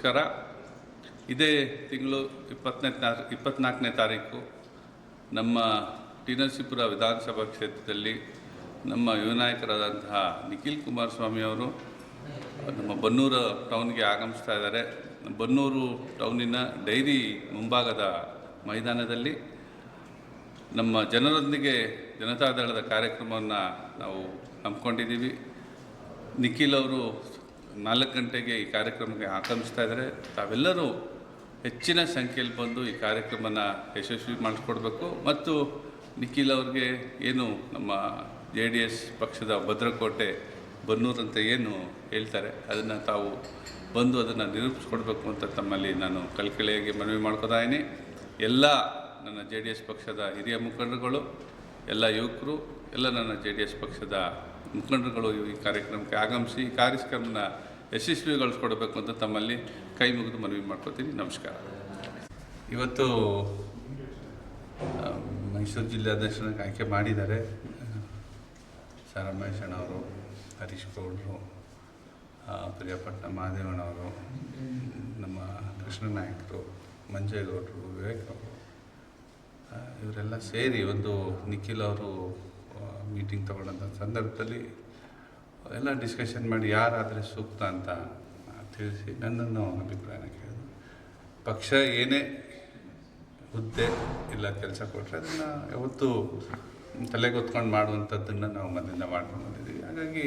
ನಮಸ್ಕಾರ. ಇದೇ ತಿಂಗಳು ಇಪ್ಪತ್ತನೇ ಇಪ್ಪತ್ನಾಲ್ಕನೇ ತಾರೀಕು ನಮ್ಮ ಟಿ ನರಸೀಪುರ ವಿಧಾನಸಭಾ ಕ್ಷೇತ್ರದಲ್ಲಿ ನಮ್ಮ ಯುವ ನಾಯಕರಾದಂತಹ ನಿಖಿಲ್ ಕುಮಾರಸ್ವಾಮಿ ಅವರು, ನಮ್ಮ ಬನ್ನೂರು ಟೌನ್ಗೆ ಆಗಮಿಸ್ತಾ ಇದ್ದಾರೆ. ಬನ್ನೂರು ಟೌನಿನ ಡೈರಿ ಮುಂಭಾಗದ ಮೈದಾನದಲ್ಲಿ ನಮ್ಮ ಜನರೊಂದಿಗೆ ಜನತಾದಳದ ಕಾರ್ಯಕ್ರಮವನ್ನು ನಾವು ಹಮ್ಮಿಕೊಂಡಿದ್ದೀವಿ. ನಿಖಿಲ್ ಅವರು ನಾಲ್ಕು ಗಂಟೆಗೆ ಈ ಕಾರ್ಯಕ್ರಮಕ್ಕೆ ಆಗಮಿಸ್ತಾ ಇದ್ದಾರೆ. ತಾವೆಲ್ಲರೂ ಹೆಚ್ಚಿನ ಸಂಖ್ಯೆಯಲ್ಲಿ ಬಂದು ಈ ಕಾರ್ಯಕ್ರಮನ ಯಶಸ್ವಿ ಮಾಡಿಸ್ಕೊಡ್ಬೇಕು. ಮತ್ತು ನಿಖಿಲ್ ಅವ್ರಿಗೆ ಏನು ನಮ್ಮ ಜೆ ಡಿ ಎಸ್ ಪಕ್ಷದ ಭದ್ರಕೋಟೆ ಬನ್ನೂರು ಅಂತ ಏನು ಹೇಳ್ತಾರೆ, ಅದನ್ನು ತಾವು ಬಂದು ಅದನ್ನು ನಿರೂಪಿಸ್ಕೊಡ್ಬೇಕು ಅಂತ ತಮ್ಮಲ್ಲಿ ನಾನು ಕಲ್ಕಳಿಯಾಗಿ ಮನವಿ ಮಾಡ್ಕೋತಾ ಇದ್ದೀನಿ. ಎಲ್ಲ ನನ್ನ ಜೆ ಡಿ ಎಸ್ ಪಕ್ಷದ ಹಿರಿಯ ಮುಖಂಡರುಗಳು, ಎಲ್ಲ ಯುವಕರು, ಎಲ್ಲ ನನ್ನ ಜೆ ಡಿ ಎಸ್ ಪಕ್ಷದ ಮುಖಂಡರುಗಳು ಈ ಕಾರ್ಯಕ್ರಮಕ್ಕೆ ಆಗಮಿಸಿ ಈ ಕಾರ್ಯಕ್ರಮನ ಯಶಸ್ವಿಗೊಳಿಸ್ಕೊಡ್ಬೇಕು ಅಂತ ತಮ್ಮಲ್ಲಿ ಕೈ ಮುಗಿದು ಮನವಿ ಮಾಡ್ಕೋತೀನಿ. ನಮಸ್ಕಾರ. ಇವತ್ತು ಮೈಸೂರು ಜಿಲ್ಲಾಧ್ಯಕ್ಷರಾಗಿ ಆಯ್ಕೆ ಮಾಡಿದ್ದಾರೆ. ಅವರು, ಹರೀಶ್ ಗೌಡರು ಪ್ರಿಯಾಪಟ್ಟಣ ಮಹಾದೇವನವರು ನಮ್ಮ ಕೃಷ್ಣನಾಯಕರು, ಮಂಜೇಗೌಡರು, ವಿವೇಕ್ ಅವರು ಇವರೆಲ್ಲ ಸೇರಿ ಒಂದು ನಿಖಿಲ್ ಅವರು ಮೀಟಿಂಗ್ ತಗೊಂಡಂಥ ಸಂದರ್ಭದಲ್ಲಿ ಎಲ್ಲ ಡಿಸ್ಕಷನ್ ಮಾಡಿ ಯಾರಾದರೆ ಸೂಕ್ತ ಅಂತ ತಿಳಿಸಿ ನನ್ನನ್ನು ಅಭಿಪ್ರಾಯನ ಕೇಳಿದ್ರು. ಪಕ್ಷ ಏನೇ ಹುದ್ದೆ ಇಲ್ಲ ಕೆಲಸ ಕೊಟ್ಟರೆ ಅದನ್ನು ಯಾವತ್ತೂ ತಲೆಗೆ ಹೊತ್ಕೊಂಡು ಮಾಡುವಂಥದ್ದನ್ನು ನಾವು ಮೊದಲಿಂದ ಮಾಡ್ಕೊಂಡು ಬಂದಿದ್ದೀವಿ. ಹಾಗಾಗಿ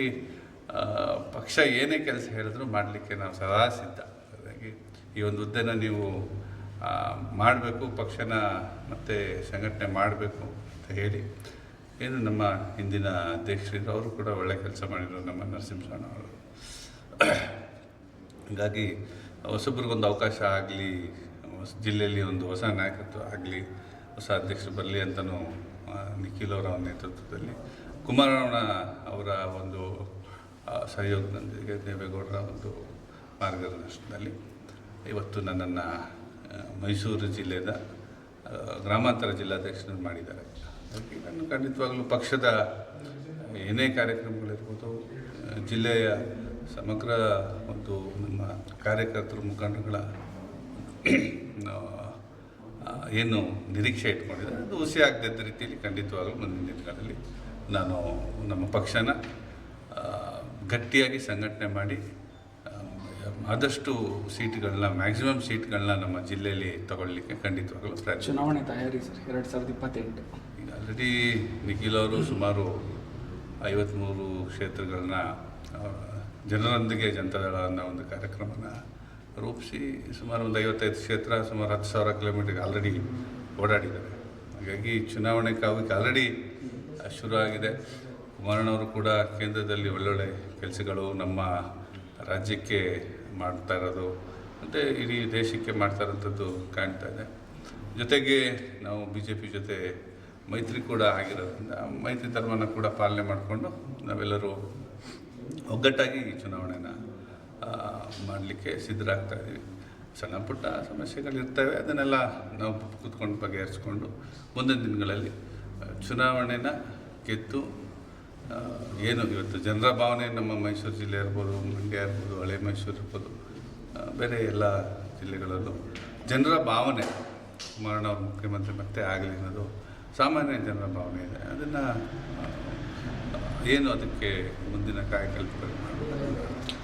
ಪಕ್ಷ ಏನೇ ಕೆಲಸ ಹೇಳಿದ್ರು ಮಾಡಲಿಕ್ಕೆ ನಾವು ಸದಾ ಸಿದ್ಧ. ಹಾಗಾಗಿ ಈ ಒಂದು ಹುದ್ದೆನ ನೀವು ಮಾಡಬೇಕು, ಪಕ್ಷನ ಮತ್ತೆ ಸಂಘಟನೆ ಮಾಡಬೇಕು ಅಂತ ಹೇಳಿ ಏನು ನಮ್ಮ ಹಿಂದಿನ ಅಧ್ಯಕ್ಷರಿದ್ರು ಅವರು ಕೂಡ ಒಳ್ಳೆ ಕೆಲಸ ಮಾಡಿದರು ನಮ್ಮ ನರಸಿಂಹಸ್ವಾಮಿ ಅವರು. ಹೀಗಾಗಿ ಹೊಸಬ್ರಿಗೊಂದು ಅವಕಾಶ ಆಗಲಿ ಜಿಲ್ಲೆಯಲ್ಲಿ ಒಂದು ಹೊಸ ನಾಯಕತ್ವ ಆಗಲಿ, ಹೊಸ ಅಧ್ಯಕ್ಷರು ಬರಲಿ ಅಂತಲೂ ನಿಖಿಲ್ ಅವರ ನೇತೃತ್ವದಲ್ಲಿ ಕುಮಾರಣ್ಣ ಅವರ ಒಂದು ಸಹಯೋಗದೊಂದಿಗೆ ದೇವೇಗೌಡರ ಒಂದು ಮಾರ್ಗದರ್ಶನದಲ್ಲಿ ಇವತ್ತು ನನ್ನನ್ನು ಮೈಸೂರು ಜಿಲ್ಲೆಯ ಗ್ರಾಮಾಂತರ ಜಿಲ್ಲಾಧ್ಯಕ್ಷರು ಮಾಡಿದ್ದಾರೆ. ಖಂಡಿತವಾಗಲೂ ಪಕ್ಷದ ಏನೇ ಕಾರ್ಯಕ್ರಮಗಳಿರ್ಬೋದು ಜಿಲ್ಲೆಯ ಸಮಗ್ರ ಒಂದು ನಮ್ಮ ಕಾರ್ಯಕರ್ತರು ಮುಖಂಡರುಗಳ ಏನು ನಿರೀಕ್ಷೆ ಇಟ್ಕೊಂಡಿದ್ದಾರೆ ಅದು ಹುಸಿ ಆಗದಿದ್ದ ರೀತಿಯಲ್ಲಿ ಖಂಡಿತವಾಗಲೂ ಮುಂದಿನ ದಿನಗಳಲ್ಲಿ ನಾನು ನಮ್ಮ ಪಕ್ಷನ ಗಟ್ಟಿಯಾಗಿ ಸಂಘಟನೆ ಮಾಡಿ ಆದಷ್ಟು ಸೀಟ್ಗಳನ್ನ, ಮ್ಯಾಕ್ಸಿಮಮ್ ಸೀಟ್ಗಳನ್ನ ನಮ್ಮ ಜಿಲ್ಲೆಯಲ್ಲಿ ತಗೊಳ್ಳಿಕ್ಕೆ ಖಂಡಿತವಾಗಲೂ ಚುನಾವಣೆ ತಯಾರಿ ಸರ್, ಎರಡು ಸಾವಿರದ ಇಪ್ಪತ್ತೆಂಟು. ಆಲ್ರೆಡಿ ನಿಖಿಲ್ ಅವರು ಸುಮಾರು ಐವತ್ತ್ಮೂರು ಕ್ಷೇತ್ರಗಳನ್ನ ಜನರೊಂದಿಗೆ ಜನತಾದಳ ಅನ್ನೋ ಒಂದು ಕಾರ್ಯಕ್ರಮನ ರೂಪಿಸಿ ಸುಮಾರು ಒಂದು ಐವತ್ತೈದು ಕ್ಷೇತ್ರ, ಸುಮಾರು ಹತ್ತು ಸಾವಿರ ಕಿಲೋಮೀಟರ್ಗೆ ಆಲ್ರೆಡಿ ಓಡಾಡಿದ್ದಾರೆ. ಹಾಗಾಗಿ ಚುನಾವಣೆ ಕಾವಿಗೆ ಆಲ್ರೆಡಿ ಶುರು ಆಗಿದೆ. ಕುಮಾರಣ್ಣವರು ಕೂಡ ಕೇಂದ್ರದಲ್ಲಿ ಒಳ್ಳೊಳ್ಳೆ ಕೆಲಸಗಳು ನಮ್ಮ ರಾಜ್ಯಕ್ಕೆ ಮಾಡ್ತಾ ಇರೋದು, ಮತ್ತು ಇಡೀ ದೇಶಕ್ಕೆ ಮಾಡ್ತಾ ಇರೋಂಥದ್ದು ಕಾಣ್ತಾ ಇದೆ. ಜೊತೆಗೆ ನಾವು ಬಿ ಜೆ ಪಿ ಜೊತೆ ಮೈತ್ರಿ ಕೂಡ ಆಗಿರೋದ್ರಿಂದ ಮೈತ್ರಿ ಧರ್ಮನ ಕೂಡ ಪಾಲನೆ ಮಾಡಿಕೊಂಡು ನಾವೆಲ್ಲರೂ ಒಗ್ಗಟ್ಟಾಗಿ ಈ ಚುನಾವಣೆನ ಮಾಡಲಿಕ್ಕೆ ಸಿದ್ಧರಾಗ್ತಾ ಇದ್ದೀವಿ ಸಣ್ಣ ಪುಟ್ಟ ಸಮಸ್ಯೆಗಳಿರ್ತವೆ, ಅದನ್ನೆಲ್ಲ ನಾವು ಕೂತ್ಕೊಂಡು ಬಗೆಹರಿಸ್ಕೊಂಡು ಮುಂದಿನ ದಿನಗಳಲ್ಲಿ ಚುನಾವಣೆನ ಗೆದ್ದು ಏನು ಇವತ್ತು ಜನರ ಭಾವನೆ ನಮ್ಮ ಮೈಸೂರು ಜಿಲ್ಲೆ ಇರ್ಬೋದು, ಮಂಡ್ಯ ಇರ್ಬೋದು, ಹಳೆ ಮೈಸೂರು ಇರ್ಬೋದು ಬೇರೆ ಎಲ್ಲ ಜಿಲ್ಲೆಗಳಲ್ಲೂ ಜನರ ಭಾವನೆ ಕುಮಾರಣ್ಣ ಮುಖ್ಯಮಂತ್ರಿ ಮತ್ತೆ ಆಗಲಿ ಅನ್ನೋದು ಸಾಮಾನ್ಯ ಜನರ ಭಾವನೆ ಇದೆ. ಅದನ್ನು ಏನು ಅದಕ್ಕೆ ಮುಂದಿನ ಕಾರ್ಯಕಲ್ಪಗಳು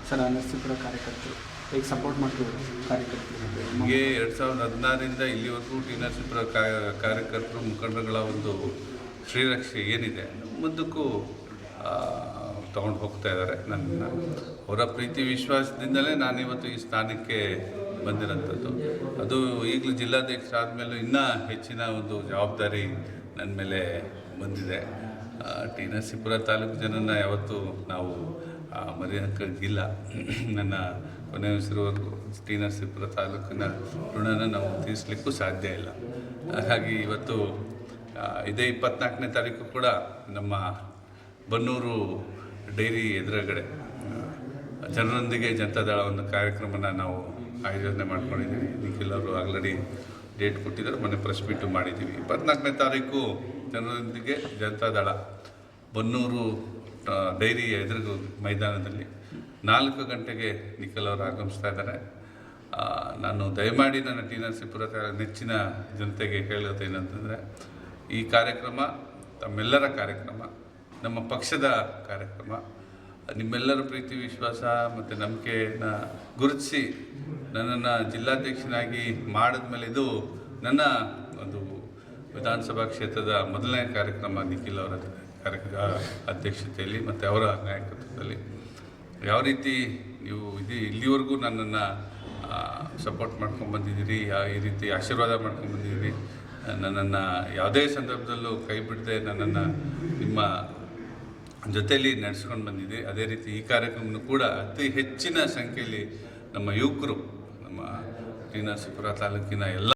ಸರ್ ನರಸೀಪುರ ಕಾರ್ಯಕರ್ತರು. ಈಗ ಸಪೋರ್ಟ್ ಮಾಡ್ತಿದ್ದಾರೆ ಕಾರ್ಯಕರ್ತರು? ನಮಗೆ ಎರಡು ಸಾವಿರದ ಹದಿನಾರರಿಂದ ಇಲ್ಲಿವರೆಗೂ ಟಿ ನರಸೀಪುರ ಕಾರ್ಯಕರ್ತರು ಮುಖಂಡರುಗಳ ಒಂದು ಶ್ರೀರಕ್ಷೆ ಏನಿದೆ ಮುಂದಕ್ಕೂ ತಗೊಂಡು ಹೋಗ್ತಾ ಇದ್ದಾರೆ ನನ್ನ ಅವರ ಪ್ರೀತಿ ವಿಶ್ವಾಸದಿಂದಲೇ ನಾನಿವತ್ತು ಈ ಸ್ಥಾನಕ್ಕೆ ಬಂದಿರೋಂಥದ್ದು. ಅದು ಈಗಲೂ ಜಿಲ್ಲಾಧ್ಯಕ್ಷ ಆದಮೇಲೂ ಇನ್ನೂ ಹೆಚ್ಚಿನ ಒಂದು ಜವಾಬ್ದಾರಿ ನನ್ನ ಮೇಲೆ ಬಂದಿದೆ. ಟಿ. ನರಸೀಪುರ ತಾಲೂಕು ಜನನ ಯಾವತ್ತೂ ನಾವು ಮರೆಯೋಕ್ಕಾಗಿಲ್ಲ ನನ್ನ ಕೊನೆ ಉಸಿರುವರೆಗೂ ಟಿ. ನರಸೀಪುರ ತಾಲೂಕಿನ ಋಣನ ನಾವು ತೀರಿಸಲಿಕ್ಕೂ ಸಾಧ್ಯ ಇಲ್ಲ. ಹಾಗಾಗಿ ಇವತ್ತು ಇದೇ ಇಪ್ಪತ್ನಾಲ್ಕನೇ ತಾರೀಕು ಕೂಡ ನಮ್ಮ ಬನ್ನೂರು ಡೈರಿ ಎದುರುಗಡೆ ಜನರೊಂದಿಗೆ ಜನತಾದಳ ಒಂದು ಕಾರ್ಯಕ್ರಮನ ನಾವು ಆಯೋಜನೆ ಮಾಡ್ಕೊಂಡಿದ್ದೀವಿ. ನಿಖಿಲ್ ಅವರು ಆಲ್ರೆಡಿ ಡೇಟ್ ಕೊಟ್ಟಿದ್ದಾರೆ. ಮೊನ್ನೆ ಪ್ರೆಸ್ ಮೀಟು ಮಾಡಿದ್ದೀವಿ. ಇಪ್ಪತ್ನಾಲ್ಕನೇ ತಾರೀಕು ಜನರೊಂದಿಗೆ ಜನತಾದಳ ಬನ್ನೂರು ಡೈರಿಯ ಡೈರಿ ಎದುರು ಮೈದಾನದಲ್ಲಿ ನಾಲ್ಕು ಗಂಟೆಗೆ ನಿಖಿಲ್ ಅವರು ಆಗಮಿಸ್ತಾ ಇದ್ದಾರೆ. ನಾನು ದಯಮಾಡಿ ನನ್ನ ಟಿ ನರಸೀಪುರ ನೆಚ್ಚಿನ ಜನತೆಗೆ ಹೇಳೋದೇನಂತಂದರೆ ಈ ಕಾರ್ಯಕ್ರಮ ತಮ್ಮೆಲ್ಲರ ಕಾರ್ಯಕ್ರಮ, ನಮ್ಮ ಪಕ್ಷದ ಕಾರ್ಯಕ್ರಮ, ನಿಮ್ಮೆಲ್ಲರ ಪ್ರೀತಿ, ವಿಶ್ವಾಸ ಮತ್ತು ನಂಬಿಕೆಯನ್ನು ಗುರುತಿಸಿ ನನ್ನನ್ನು ಜಿಲ್ಲಾಧ್ಯಕ್ಷನಾಗಿ ಮಾಡಿದ್ಮೇಲೆ ಇದು ನನ್ನ ಒಂದು ವಿಧಾನಸಭಾ ಕ್ಷೇತ್ರದ ಮೊದಲನೇ ಕಾರ್ಯಕ್ರಮ ನಿಖಿಲ್ ಅವರ ಕಾರ್ಯಕ್ರಮ ಅಧ್ಯಕ್ಷತೆಯಲ್ಲಿ ಮತ್ತು ಅವರ ನಾಯಕತ್ವದಲ್ಲಿ. ಯಾವ ರೀತಿ ನೀವು ಇದು, ಇಲ್ಲಿವರೆಗೂ ನನ್ನನ್ನು ಸಪೋರ್ಟ್ ಮಾಡ್ಕೊಂಡು ಬಂದಿದ್ದೀರಿ ಈ ರೀತಿ ಆಶೀರ್ವಾದ ಮಾಡ್ಕೊಂಡು ಬಂದಿದ್ದೀರಿ, ನನ್ನನ್ನು ಯಾವುದೇ ಸಂದರ್ಭದಲ್ಲೂ ಕೈ ಬಿಡದೆ ನನ್ನನ್ನು ನಿಮ್ಮ ಜೊತೆಯಲ್ಲಿ ನಡೆಸ್ಕೊಂಡು ಬಂದಿದೆ ಅದೇ ರೀತಿ ಈ ಕಾರ್ಯಕ್ರಮನೂ ಕೂಡ ಅತಿ ಹೆಚ್ಚಿನ ಸಂಖ್ಯೆಯಲ್ಲಿ ನಮ್ಮ ಯುವಕರು ನಮ್ಮ ಟಿ ನರಸೀಪುರ ತಾಲೂಕಿನ ಎಲ್ಲ